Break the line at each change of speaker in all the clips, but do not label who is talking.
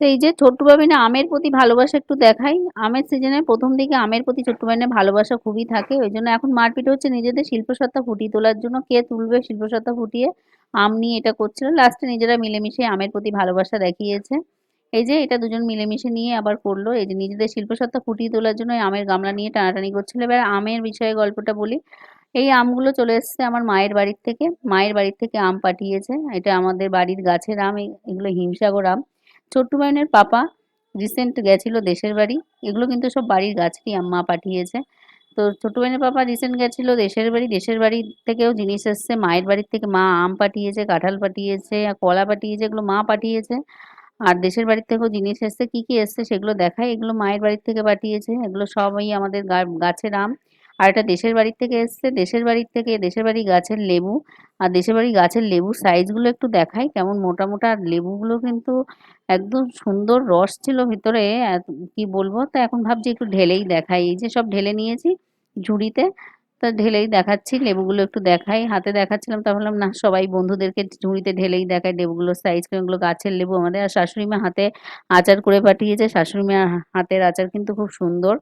তো এই যে ছোট্ট বাবিনে আমের প্রতি ভালোবাসা একটু দেখাই। আমের সিজনে প্রথম দিকে আমের প্রতি ছোট্ট বাবিনের ভালোবাসা খুবই থাকে। ওই জন্য এখন মারপিট হচ্ছে নিজেদের শিল্পসত্তা ফুটিয়ে তোলার জন্য। কে তুলবে শিল্পসত্তা ফুটিয়ে? আম নিয়ে এটা করছিল। লাস্টে নিজেরা মিলেমিশে আমের প্রতি ভালোবাসা দেখিয়েছে। এই যে এটা দুজন মিলেমিশে নিয়ে আবার করল। এই যে নিজেদের শিল্পসত্তা ফুটিয়ে তোলার জন্য আমের গামলা নিয়ে টানাটানি করছিল। এবার আমের বিষয়ে গল্পটা বলি। এই আমগুলো চলে এসছে আমার মায়ের বাড়ির থেকে। মায়ের বাড়ির থেকে আম পাঠিয়েছে। এটা আমাদের বাড়ির গাছের আম। এগুলো হিমসাগর আম। ছোট্টু বাইনের পাপা রিসেন্ট গেছিল দেশের বাড়ি। এগুলো কিন্তু সব বাড়ির গাছেরই আম্মা পাঠিয়েছে। তো ছোট্টু বাইনের পাপা রিসেন্ট গেছিল দেশের বাড়ি। দেশের বাড়ি থেকেও জিনিস এসছে। মায়ের বাড়ির থেকে মা আম পাঠিয়েছে, কাঁঠাল পাঠিয়েছে, কলা পাঠিয়েছে, এগুলো মা পাঠিয়েছে। আর দেশের বাড়ির থেকেও জিনিস এসছে। কী কী এসছে সেগুলো দেখায়। এগুলো মায়ের বাড়ির থেকে পাঠিয়েছে। এগুলো সবই আমাদের গাছের আম। আর এটা দেশের বাড়ির থেকে এসছে। দেশের বাড়ির থেকে, দেশের বাড়ি গাছের লেবু। আর দেশের বাড়ি গাছের লেবুর সাইজগুলো একটু দেখাই। কেমন মোটা মোটা আর লেবুগুলো কিন্তু একদম সুন্দর রস ছিল ভিতরে। কি বলব? তা এখন ভাবছি একটু ঢেলেই দেখাই। এই যে সব ঢেলে নিয়েছি ঝুড়িতে, তা ঢেলেই দেখাচ্ছি, লেবুগুলো একটু দেখাই। হাতে দেখাচ্ছিলাম, তা ভাবলাম, না, সবাই বন্ধুদেরকে ঝুড়িতে ঢেলেই দেখাই লেবুগুলোর সাইজ এগুলো, গাছের লেবু। আমাদের আর শাশুড়ি মা হাতে আচার করে পাঠিয়েছে। শাশুড়ি মার হাতের আচার কিন্তু খুব সুন্দর।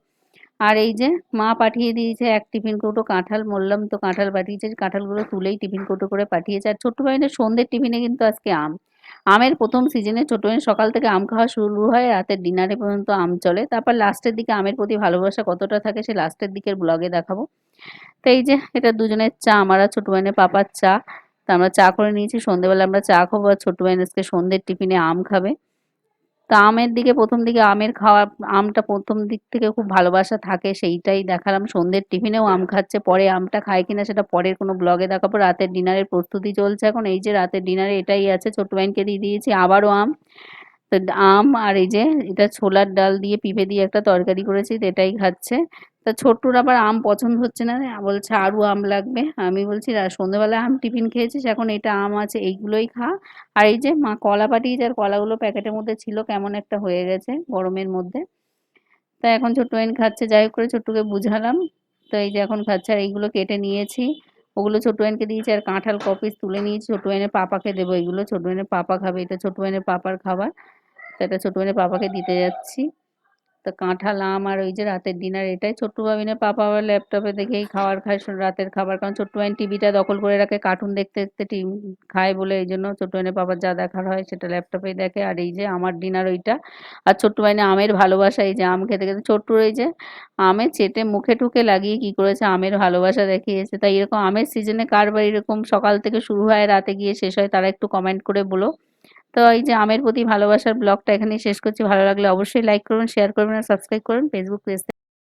আর এই যে মা পাঠিয়ে দিয়েছে এক টিফিন কৌটো কাঁঠাল, বললাম তো কাঁঠাল পাঠিয়েছে, কাঁঠালগুলো তুলেই টিফিন কৌটো করে পাঠিয়েছে। আর ছোট্ট ভাইনের সন্ধ্যের টিফিনে কিন্তু আজকে আম। আমের প্রথম সিজনে ছোট ভাইয়ের সকাল থেকে আম খাওয়া শুরু হয়, রাতের ডিনারে পর্যন্ত আম চলে। তারপর লাস্টের দিকে আমের প্রতি ভালোবাসা কতটা থাকে সে লাস্টের দিকের ব্লগে দেখাবো। তো এই যে এটা দুজনের চা, আমার আর ছোট ভাইনের পাপার চা। তা আমরা চা করে নিয়েছি সন্ধেবেলা আমরা চা খাব আর ছোট ভাইন আজকে সন্ধ্যের টিফিনে আম খাবে। তা আমের দিকে প্রথম দিকে আমের খাওয়া, আমটা প্রথম দিক থেকে খুব ভালোবাসা থাকে, সেইটাই দেখালাম। সন্ধ্যের টিফিনেও আম খাচ্ছে, পরে আমটা খায় কিনা সেটা পরের কোনো ব্লগে দেখাবো। রাতের ডিনারের প্রস্তুতি চলছে এখন, এই যে রাতের ডিনারে এটাই আছে, ছোট্ট বাইনকে দিয়ে দিয়েছি, আবারও আম। তো আম আর এই যে, এটা ছোলার ডাল দিয়ে পিঁপে দিয়ে একটা তরকারি করেছি, তো এটাই খাচ্ছে। তা ছোট্টুর আবার আম পছন্দ হচ্ছে না বলছে আরও আম লাগবে। আমি বলছি, "রা- সন্ধ্যেবেলা আম টিফিন খেয়েছিস? এখন এটা আম আছে, এইগুলোই খা। আর এই যে মা কলা পাঠিয়েছে, আর কলাগুলো প্যাকেটের মধ্যে ছিল, কেমন একটা হয়ে গেছে গরমের মধ্যে। তা এখন ছোট্ট বাইন খাচ্ছে, যাই হোক করে ছোট্টুকে বুঝালাম। তো এই যে এখন খাচ্ছে, আর এইগুলো কেটে নিয়েছি। ওগুলো ছোট বাইনকে দিয়েছি, আর কাঁঠাল কপিস তুলে নিয়েছি। ছোট বাইনের পাপাকে দেবো এগুলো ছোট বাইনের পাপা খাবে, এটা ছোট বাইনের পাপার খাবার। তো এটা ছোট বাইনের পাপাকে দিতে যাচ্ছি। তো কাঁঠাল, আম আর ওই যে রাতের ডিনার এটাই। ছোট্ট বাবিনের পাপা আবার ল্যাপটপে দেখেই খাবার খায় রাতের খাবার। কারণ ছোট্ট বাইন টিভিটা দখল করে রাখে কার্টুন দেখতে দেখতে টিম খায় বলে এই জন্য ছোট্ট বাইনের পাপার যা দেখার হয় সেটা ল্যাপটপেই দেখে। আর এই যে আমার ডিনার ওইটা। আর ছোট্ট বাইনের আমের ভালোবাসা, এই যে আম খেতে খেতে ছোট্টুর এই যে আমের চেটে মুখে টুকে লাগিয়ে কি করেছে? আমের ভালোবাসা দেখিয়েছে। তাই এরকম আমের সিজনে কার বা এরকম সকাল থেকে শুরু হয়, রাতে গিয়ে শেষ হয়, তারা একটু কমেন্ট করে বলো। তো এই যে আমের প্রতি ভালোবাসার ব্লগটা এখানে শেষ করছি। ভালো লাগলে অবশ্যই লাইক করুন শেয়ার করবেন আর সাবস্ক্রাইব করুন। Facebook page